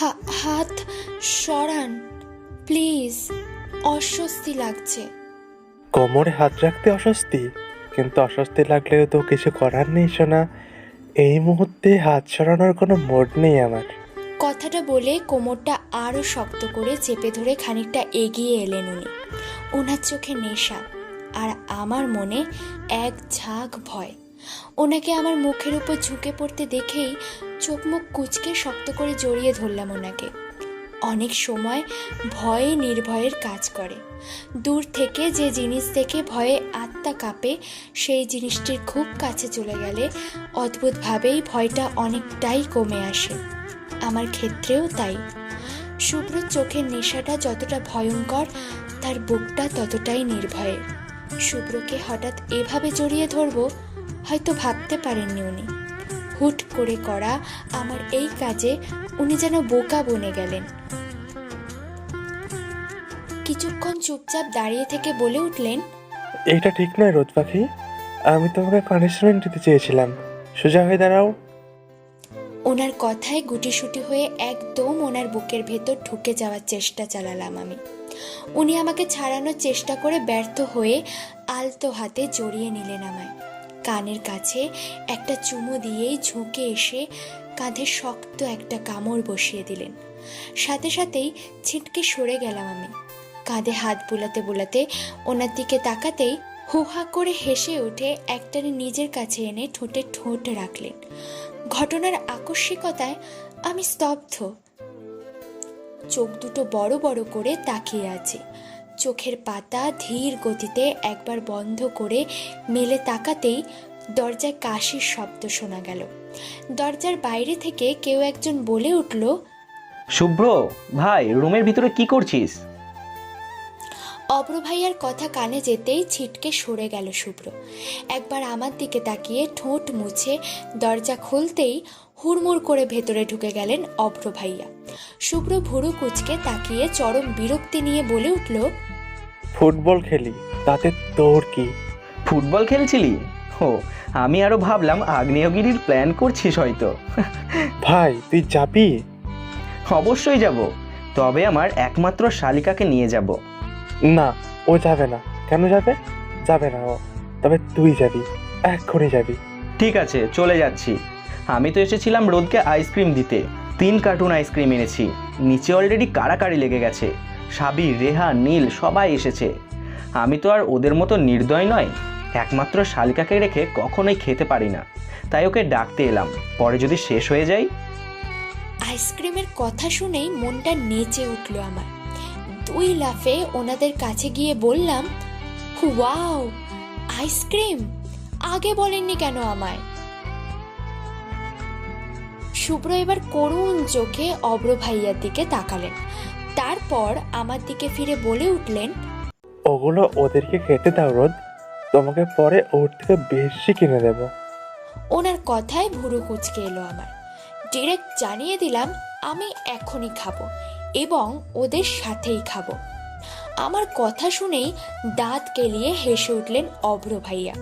হাত সরান প্লিজ। অস্বস্তি লাগছে। কোমরে হাত রাখতে অস্বস্তি? কিন্তু অস্বস্তি লাগলেও তো কিছু করার নেই শোনা এই মুহূর্তে হাত সরানোর কোনো মোড নেই আমার। কথাটা বলে কোমরটা আরও শক্ত করে চেপে ধরে খানিকটা এগিয়ে এলেন উনি। ওনার চোখে নেশা আর আমার মনে এক ঝাঁক ভয়। ওনাকে আমার মুখের উপর ঝুঁকে পড়তে দেখেই চোখ মুখ কুচকে শক্ত করে জড়িয়ে ধরলাম ওনাকে। অনেক সময় ভয়ে নির্ভয়ের কাজ করে। দূর থেকে যে জিনিস দেখে ভয়ে আত্মা কাঁপে, সেই জিনিসটির খুব কাছে চলে গেলে অদ্ভুতভাবেই ভয়টা অনেকটাই কমে আসে। আমার ক্ষেত্রেও তাই। শুভ্র চোখের নেশাটা যতটা ভয়ঙ্কর, তার বুকটা ততটাই নির্ভয়ের। শুভ্রকে হঠাৎ এভাবে জড়িয়ে ধরবো, হয়তো ভাবতে পারেননি উনি। হুট করে করা আমার এই কাজে উনি যেন বোকা বনে গেলেন। কিছুক্ষণ চুপচাপ দাঁড়িয়ে থেকে বলে উঠলেন এটা ঠিক নয় রোদ পাখি আমি তোমাকে পানিশমেন্ট দিতে চেয়েছিলাম। সোজা হয়ে দাঁড়াও। ওনার কথায় গুটিসুটি হয়ে একদম ওনার বুকের ভেতর ঢুকে যাওয়ার চেষ্টা চালালাম আমি। উনি আমাকে ছাড়ানোর চেষ্টা করে ব্যর্থ হয়ে আলতো হাতে জড়িয়ে নিলেন আমায়। কানের কাছে একটা চুমু দিয়েই ঝুঁকে এসে কাঁধে শক্ত একটা কামড় বসিয়ে দিলেন। সাথে সাথেই ছিটকে সরে গেলাম আমি। কাঁধে হাত বুলাতে বুলাতে ওনার দিকে তাকাতেই হুহা করে হেসে উঠে একটানে নিজের কাছে এনে ঠোঁটে ঠোঁট রাখলেন। ঘটনার আকস্মিকতায় আমি স্তব্ধ। চোখ দুটো বড় বড় করে তাকিয়ে আছে। চোখের পাতা ধীর গতিতে একবার বন্ধ করে মেলে তাকাতেই দরজায় কাশির শব্দ শোনা গেল। দরজার বাইরে থেকে কেউ একজন বলে উঠল শুভ্র ভাই রুমের ভিতরে কি করছিস? অব্র ভাইয়ার কথা কানে যেতেই ছিটকে সরে গেল শুভ্র। একবার আমার দিকে তাকিয়ে ঠোঁট মুছে দরজা খুলতেই হুড়মুড় করে ভেতরে ঢুকে গেলেন অভ্র ভাইয়া। শুভ্র ভুরু কুচকে তাকিয়ে চরম বিরক্তি নিয়ে বলে উঠল ফুটবল খেলি তাতে তোর কি? ফুটবল খেলছিলি? ও আমি আরও ভাবলাম আগ্নেয়গিরির প্ল্যান করছিস হয়তো। ভাই তুই যাবি? অবশ্যই যাব তবে আমার একমাত্র শালিকাকে নিয়ে যাব। না ও যাবে না। কেন যাবে? যাবে না ও তবে তুই যাবি এক্ষুনি যাবি। ঠিক আছে চলে যাচ্ছি। আমি তো এসেছিলাম রোদকে আইসক্রিম দিতে। তিন কার্টুন আইসক্রিম এনেছি। নিচে অলরেডি কাড়াকাড়ি লেগে গেছে। সাবি, রেহা, নীল, সবাই এসেছে। আমি তো আর ওদের মতো নির্দয় নয়। একমাত্র শালিকাকে রেখে কখনোই খেতে পারি না। তাই ওকে ডাকতে এলাম। পরে যদি শেষ হয়ে যায়? আইসক্রিমের কথা শুনেই মনটা নেচে উঠল আমার। দুই লাফে ওনাদের কাছে গিয়ে বললাম, ওয়াও, আইসক্রিম! আগে বলেননি কেন আমায়? শুভ্র এবার করুণ চোখে অব্র ভাইয়ার দিকে তাকালেন। তারপর আমার দিকে ফিরে বলে উঠলেন ওগুলো ওদেরকে খেতে দাও রোদ। তোমাকে পরে ওর থেকে বেশি কিনে দেবো। ওনার কথায় ভুরু কুচকে এলো আমার। ডিরেক্ট জানিয়ে দিলাম আমি এখনই খাব এবং ওদের সাথেই খাব। আমার কথা শুনেই দাঁত কেলিয়ে হেসে উঠলেন অভ্র ভাইয়া।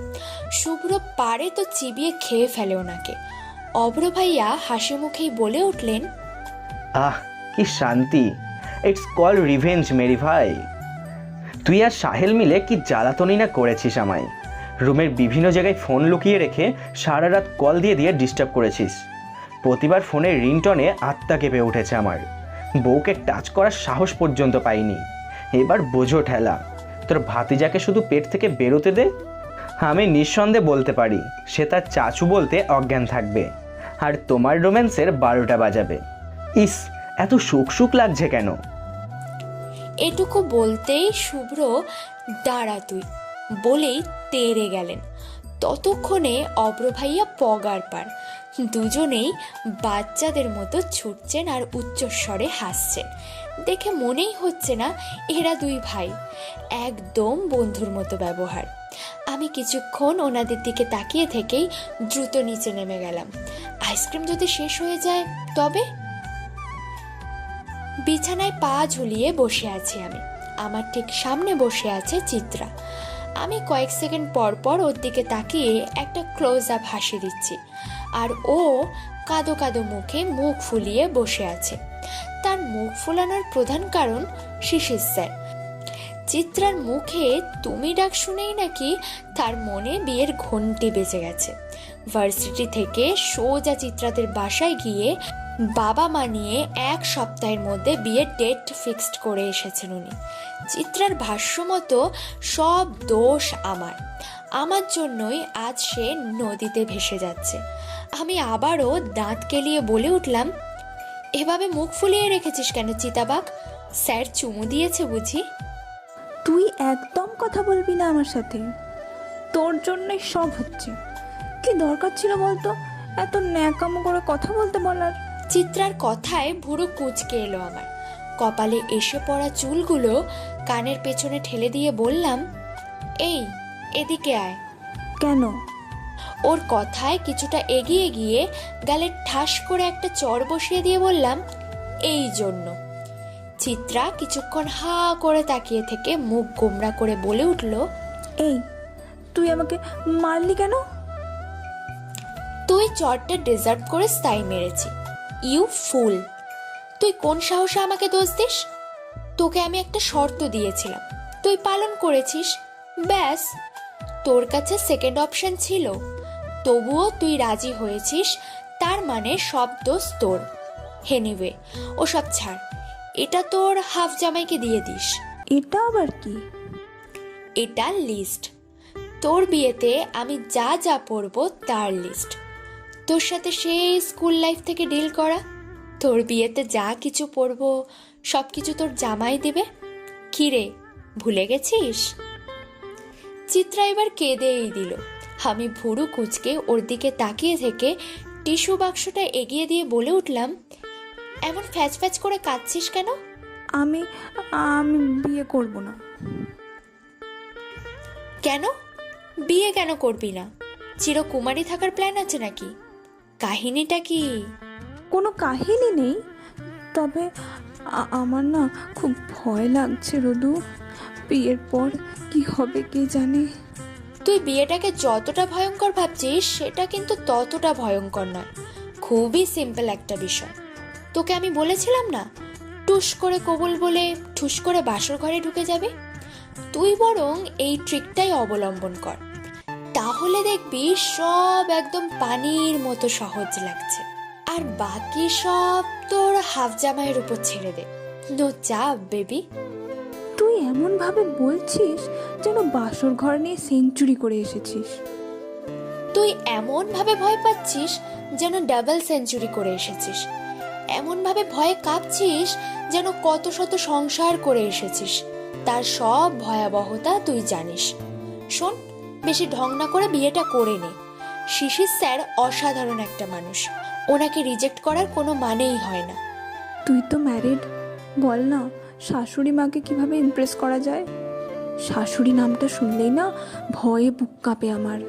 শুভ্র পারে তো চিবিয়ে খেয়ে ফেলে ওনাকে। অভ্র ভাইয়া হাসি মুখেই বলে উঠলেন, আহ, কি শান্তি। ইটস কল রিভেঞ্জ মেরি ভাই। তুই আর সাহেল মিলে কি জ্বালাতনই না করেছিস আমায়? রুমের বিভিন্ন জায়গায় ফোন লুকিয়ে রেখে সারা রাত কল দিয়ে দিয়ে ডিস্টার্ব করেছিস। প্রতিবার ফোনের রিংটনে আত্মা কেঁপে উঠেছে আমার। বউকে টাচ করার সাহস পর্যন্ত পাইনি। এবার বোঝো ঠেলা। তোর ভাতিজাকে শুধু পেট থেকে বেরোতে দে? আমি নিঃসন্দেহে বলতে পারি, সে তার চাচু বলতে অজ্ঞান থাকবে। আর তোমার রোম্যান্সের বারোটা বাজাবে। ইস, এত সুখ সুখ লাগছে কেন? এটুকু বলতেই শুভ্র দাঁড়া তুই, বলেই তেরে গেলেন। ততক্ষণে অব্রভাইয়া পগার পার, দুজনেই বাচ্চাদের মতো ছুটছেন আর উচ্চস্বরে হাসছেন। দেখে মনেই হচ্ছে না এরা দুই ভাই। একদম বন্ধুর মতো ব্যবহার। আমি কিছুক্ষণ ওনাদের দিকে তাকিয়ে থেকেই দ্রুত নিচে নেমে গেলাম। আইসক্রিম যদি শেষ হয়ে যায়, তবে? বিছানায় পা ঝুলিয়ে বসে আছি আমি। আমার ঠিক সামনে বসে আছে চিত্রা। আমি কয়েক সেকেন্ড পর পর ওর দিকে তাকিয়ে একটা ক্লোজ আপ হাসি দিচ্ছি। আর ও কাদো কাদো মুখে মুখ ফুলিয়ে বসে আছে। তার মুখ ফুলানোর প্রধান কারণ শিশির স্যার। চিত্রার মুখে তুমি ডাক শুনেই নাকি তার মনে বিয়ের ঘন্টি বেজে গেছে। ভার্সিটি থেকে সোজা চিত্রাদের বাসায় গিয়ে বাবা মা নিয়ে এক সপ্তাহের মধ্যে বিয়ের ডেট ফিক্সড করে এসেছেন উনি। চিত্রার ভাষ্য মতো সব দোষ আমার। আমার জন্যই আজ সে নদীতে ভেসে যাচ্ছে। আমি আবারও দাঁত কেলিয়ে বলে উঠলাম এভাবে মুখ ফুলিয়ে রেখেছিস কেন চিতাবাগ স্যার চুমু দিয়েছে বুঝি। তুই একদম কথা বলবি না আমার সাথে। তোর জন্যই সব হচ্ছে। কি দরকার ছিল বলতো? এত ন্যাকামো করে কথা বলতে বলার। চিত্রার কথায় ভুরু কুচকে এলো আমার কপালে এসে পড়া চুলগুলো কানের পেছনে ঠেলে দিয়ে বললাম এই এদিকে আয়। কেন? ওর কথায় কিছুটা এগিয়ে গিয়ে গালে ঠাস করে একটা চর বসিয়ে দিয়ে বললাম এই জন্য। চিত্রা কিছুক্ষণ হা করে তাকিয়ে থেকে মুখ গোমরা করে বলে উঠল এই তুই আমাকে মারলি কেন? তুই চরটা ডিজার্ভ করে স্তাই মেরেছি। ইউ ফুল তুই কোন সাহসে আমাকে দোষ দিস? তোকে আমি একটা শর্ত দিয়েছিলাম। তুই পালন করেছিস। ব্যাস তোর কাছে সেকেন্ড অপশন ছিল। তবুও তুই রাজি হয়েছিস তার মানে সব দোষ তোর। হেনিওয়ে ও সব ছাড়। এটা তোর হাফ জামাইকে দিয়ে দিস। এটা আবার কি? এটা লিস্ট তোর বিয়েতে আমি যা যা পরবো তার লিস্ট তোর সাথে সেই স্কুল লাইফ থেকে ডিল করা। তোর বিয়েতে যা কিছু পরবো সব কিছু তোর জামাই দেবে। কিরে ভুলে গেছিস? চিত্রা এবার কেঁদেই দিল। আমি ভুরু কুচকে ওর দিকে তাকিয়ে থেকে টিস্যু বাক্সটা এগিয়ে দিয়ে বলে উঠলাম এমন ফ্যাচ ফ্যাচ করে কাঁদছিস কেন? আমি আমি বিয়ে করব না। কেন? বিয়ে কেন করবি না? চিরকুমারী থাকার প্ল্যান আছে নাকি? কাহিনীটা কি? কোনো কাহিনী নেই তবে আমার না খুব ভয় লাগছে রদু। বিয়ের পর কি হবে কে জানে? তুই বিয়েটাকে যতটা ভয়ঙ্কর ভাবছিস, সেটা কিন্তু ততটা ভয়ঙ্কর নয়। খুবই সিম্পল একটা বিষয়। তোকে আমি বলেছিলাম না, টুস করে কবুল বলে ঠুস করে বাসর ঘরে ঢুকে যাবে? তুই বরং এই ট্রিকটাই অবলম্বন কর। তাহলে দেখবি সব একদম পানির মতো সহজ লাগছে। আর বাকি সব তোর হাফ জামাইয়ের উপর ছেড়ে দে। নো চাপ, বেবি। এমনভাবে বলছিস যেন বাসর ঘর নিয়ে সেঞ্চুরি করে এসেছিস। তুই এমন ভাবে ভয় পাচ্ছিস যেন ডাবল সেঞ্চুরি করে এসেছিস। এমন ভাবে ভয়ে কাঁপছিস যেন কত শত সংসার করে এসেছিস। তার সব ভয়াবহতা তুই জানিস। শোন বেশি ঢং না করে বিয়েটা করে নে। শিশির স্যার অসাধারণ একটা মানুষ। ওনাকে রিজেক্ট করার কোনো মানেই হয় না। তুই তো ম্যারিড বল না। শাশুড়ি মাকে কীভাবে ইমপ্রেস করা যায়? শাশুড়ি নামটা শুনলেই না ভয়ে বুক কাঁপে আমার।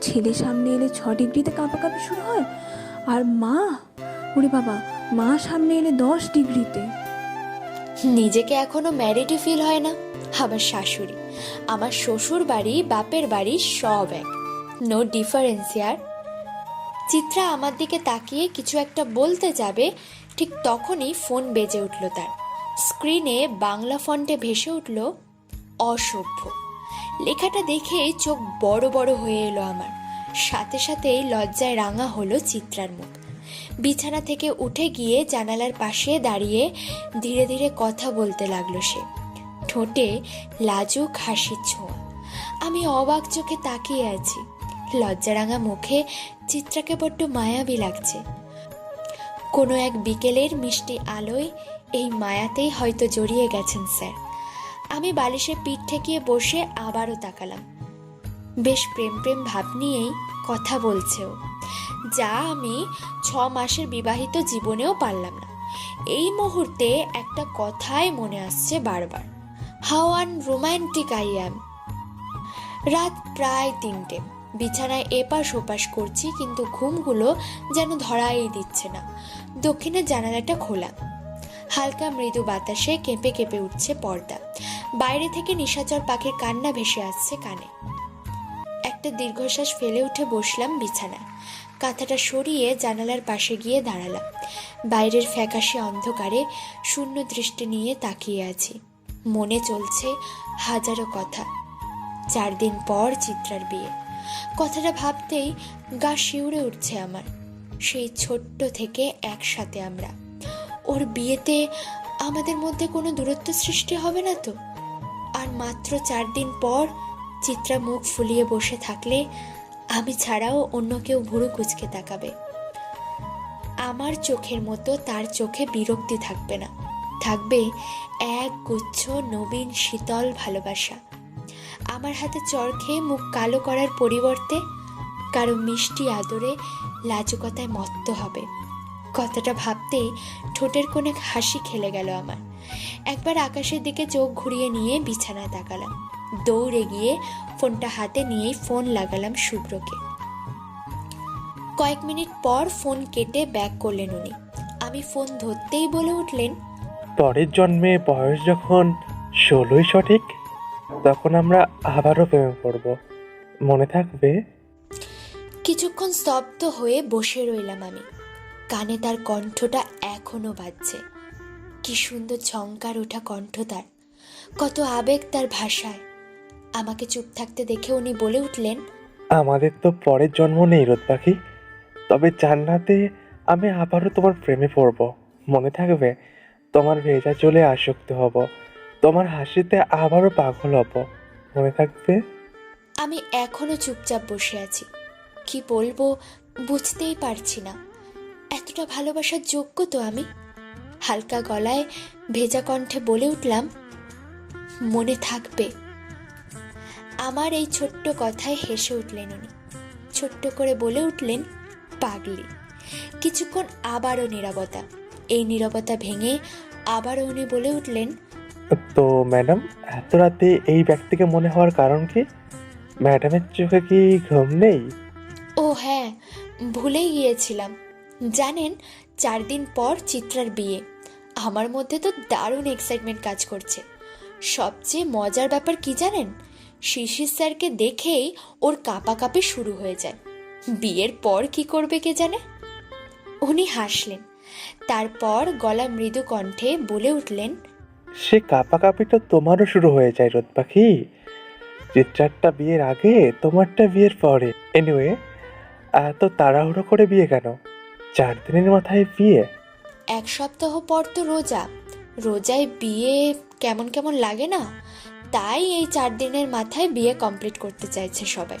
ছেলে সামনে এলে ছ ডিগ্রিতে কাঁপাকাঁপি শুরু হয়। আর মা? ওরে বাবা, মা সামনে এলে দশ ডিগ্রিতে। নিজেকে এখনও ম্যারিডই ফিল হয় না, আমার শাশুড়ি। আমার শ্বশুর বাড়ি, বাপের বাড়ি সব এক। নো ডিফারেন্স ইয়ার। চিত্রা আমার দিকে তাকিয়ে কিছু একটা বলতে যাবে, ঠিক তখনই ফোন বেজে উঠল তার। স্ক্রিনে বাংলা ফন্টে ভেসে উঠল অসভ্য। লেখাটা দেখে চোখ বড় বড় হয়ে এলো আমার। সাথে সাথেই লজ্জায় রাঙা হলো চিত্রার মুখ। বিছানা থেকে উঠে গিয়ে জানালার পাশে দাঁড়িয়ে ধীরে ধীরে কথা বলতে লাগল সে। ঠোঁটে লাজুক হাসির ছোঁয়া। আমি অবাক চোখে তাকিয়ে আছি। লজ্জারাঙা মুখে চিত্রাকে বড্ড মায়াবী লাগছে। কোনো এক বিকেলের মিষ্টি আলোয় এই মায়াতেই হয়তো জড়িয়ে গেছেন, স্যার। আমি বালিশে পিঠ ঠেকিয়ে বসে আবারও তাকালাম। বেশ প্রেম প্রেম ভাব নিয়েই কথা বলছে ও যা আমি ছ মাসের বিবাহিত জীবনেও পারলাম না। এই মুহূর্তে একটা কথাই মনে আসছে বারবার। How unromantic I am. রাত প্রায় তিনটে। বিছানায় এপাশ ওপাশ করছি, কিন্তু ঘুমগুলো যেন ধরাই দিচ্ছে না। দক্ষিণের জানালাটা খোলা। হালকা মৃদু বাতাসে কেঁপে কেঁপে উঠছে পর্দা। বাইরে থেকে নিশাচর পাখির কান্না ভেসে আসছে কানে। একটা দীর্ঘশ্বাস ফেলে উঠে বসলাম বিছানায়। কাঁথাটা সরিয়ে জানালার পাশে গিয়ে দাঁড়ালাম। বাইরের ফ্যাকাশে অন্ধকারে শূন্য দৃষ্টি নিয়ে তাকিয়ে আছি। মনে চলছে হাজারো কথা। চার দিন পর চিত্রার বিয়ে। কথাটা ভাবতেই গা শিউরে উঠছে আমার। সেই ছোট্ট থেকে একসাথে আমরা। ওর বিয়েতে আমাদের মধ্যে কোনো দূরত্ব সৃষ্টি হবে না তো? আর মাত্র চার দিন পর চিত্রা মুখ ফুলিয়ে বসে থাকলে আমি ছাড়াও অন্য কেউ ভুরু কুচকে তাকাবে। আমার চোখের মতো তার চোখে বিরক্তি থাকবে না। থাকবে এক গুচ্ছ নবীন শীতল ভালোবাসা। আমার হাতে চর খেয়ে মুখ কালো করার পরিবর্তে কারও মিষ্টি আদরে লাজুকতায় মত্ত হবে। কথাটা ভাবতেই ঠোঁটের কোণে হাসি খেলে গেল আমার। একবার আকাশের দিকে চোখ ঘুরিয়ে নিয়ে বিছানায় তাকালাম। দৌড়ে গিয়ে ফোনটা হাতে নিয়েই ফোন লাগালাম শুভ্রকে। কয়েক মিনিট পর ফোন কেটে ব্যাক করলেন উনি। আমি ফোন ধরতেই বলে উঠলেন পরের জন্মে বয়স যখন ষোলোই সঠিক তখন আমরা আবারও প্রেমে পড়ব। মনে থাকবে? কিছুক্ষণ স্তব্ধ হয়ে বসে রইলাম আমি। কানে তার কণ্ঠটা এখনও বাজছে। কি সুন্দর ঝঙ্কার ওঠা কণ্ঠ তার। কত আবেগ তার ভাষায়। আমাকে চুপ থাকতে দেখে উনি বলে উঠলেন আমাদের তো পরের জন্ম নেই রোদ পাখি। তবে জান্নাতে আমি আবারও তোমার প্রেমে পড়ব। মনে থাকবে তোমার ভেজা চলে আসক্ত হব। তোমার হাসিতে আবারও পাগল হব। মনে থাকবে? আমি এখনও চুপচাপ বসে আছি। কি বলব বুঝতেই পারছি না। এতটা ভালোবাসার যোগ্য তো আমি। হালকা গলায় ভেজা কণ্ঠে বলে উঠলাম মনে থাকবে। আমার এই ছোট্ট কথায় হেসে উঠলেন উনি। ছোট্ট করে বলে উঠলেন পাগলি কিছুক্ষণ আবারও নীরবতা। এই নীরবতা ভেঙে আবারও উনি বলে উঠলেন তো ম্যাডাম এত রাতে এই ব্যক্তিকে মনে হওয়ার কারণ কি? ম্যাডামের চোখে কি ঘুম নেই? ও হ্যাঁ ভুলেই গিয়েছিলাম। জানেন, চার দিন পর চিত্রার বিয়ে। আমার মধ্যে তো দারুণ এক্সাইটমেন্ট কাজ করছে। সবচেয়ে মজার ব্যাপার কি জানেন? শিশির স্যারকে দেখেই ওর কাঁপাকাঁপি শুরু হয়ে যায়। বিয়ের পর কি করবে কে জানে? উনি হাসলেন। তারপর গলা মৃদু কণ্ঠে বলে উঠলেন, সে কাঁপাকাঁপি তো তোমারও শুরু হয়ে যায় রোদ পাখি। চিত্রারটা বিয়ের আগে, তোমারটা বিয়ের পরে। এনিওয়ে এত তাড়াহুড়ো করে বিয়ে কেন? চার দিনের মাথায় বিয়ে? এক সপ্তাহ পর তো রোজা। রোজায় বিয়ে কেমন কেমন লাগে না? তাই এই চার দিনের মাথায় বিয়ে কমপ্লিট করতে চাইছে সবাই।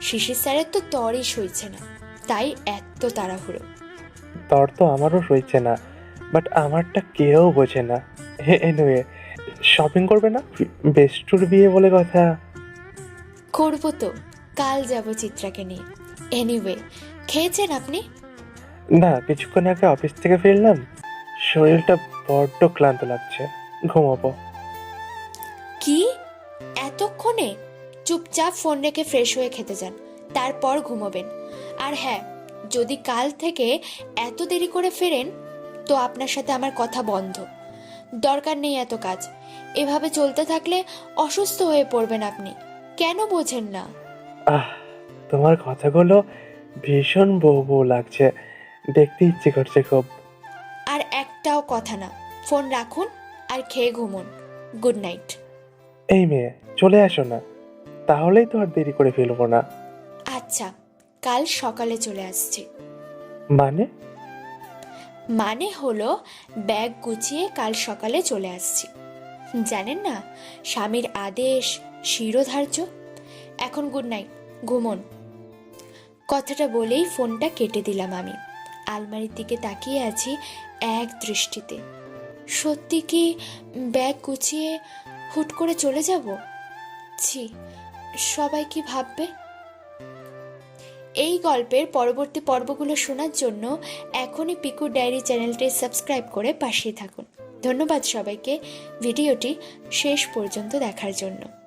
শিশির স্যারের তো তরই সইছে না তাই এত তাড়াহুড়ো। তর তো আমারও সইছে না বাট আমারটা কেউ বোঝে না। এনিওয়ে শপিং করবে না? বেস্টুর বিয়ে বলে কথা। করব তো কাল যাব চিত্রাকে নিয়ে। এনিওয়ে খেয়েছেন আপনি? না কিছুক্ষণ আগে অফিস থেকে ফিরলাম। শরীরটা বড্ড ক্লান্ত লাগছে। ঘুমাবো। কি? এতক্ষণে? চুপচাপ ফোন রেখে ফ্রেশ হয়ে খেতে যান তারপর ঘুমোবেন। আর হ্যাঁ যদি কাল থেকে এত দেরি করে ফেরেন তো আপনার সাথে আমার কথা বন্ধ। দরকার নেই এত কাজ। এভাবে চলতে থাকলে অসুস্থ হয়ে পড়বেন আপনি। কেন বোঝেন না? আহ তোমার কথাগুলো ভীষণ বউ বউ লাগছে। দেখতে ইচ্ছে করছে খুব। আর একটাও কথা না। ফোন রাখুন আর খেয়ে ঘুমুন। Good night. এই মেয়ে চলে আসো না। তাহলেই তো আর দেরি করে ফেলব না। আচ্ছা কাল সকালে চলে আসছি। মানে? মানে হলো ব্যাগ গুছিয়ে কাল সকালে চলে আসছি। জানেন না স্বামীর আদেশ শিরোধার্য। এখন গুড নাইট ঘুমন। কথাটা বলেই ফোনটা কেটে দিলাম আমি। আলমারির দিকে তাকিয়ে আছি এক দৃষ্টিতে। সত্যি কি ব্যাগ গুছিয়ে হুট করে চলে যাব? ছি, সবাই কি ভাববে? এই গল্পের পরবর্তী পর্বগুলো শোনার জন্য এখনই পিকু ডায়েরি চ্যানেলটি সাবস্ক্রাইব করে পাশে থাকুন। ধন্যবাদ সবাইকে ভিডিওটি শেষ পর্যন্ত দেখার জন্য।